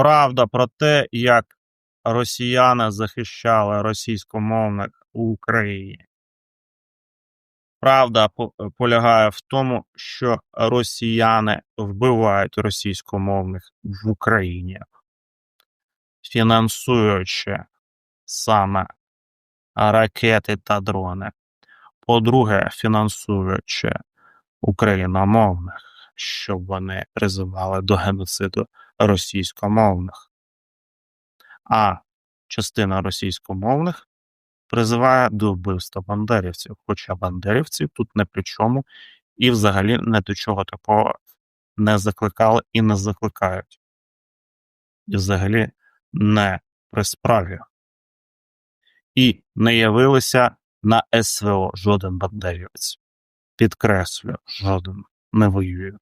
правда про те, як росіяни захищали російськомовних у Україні. Правда полягає в тому, що росіяни вбивають російськомовних в Україні, фінансуючи саме ракети та дрони. По-друге, фінансуючи україномовних, щоб вони призивали до геноциду російськомовних. А частина російськомовних призиває до вбивства бандерівців, хоча бандерівці тут не при чому і взагалі не до чого такого не закликали і не закликають. І взагалі не при справі. І не явилися на СВО жоден бандерівець. Підкреслю, жоден не воює.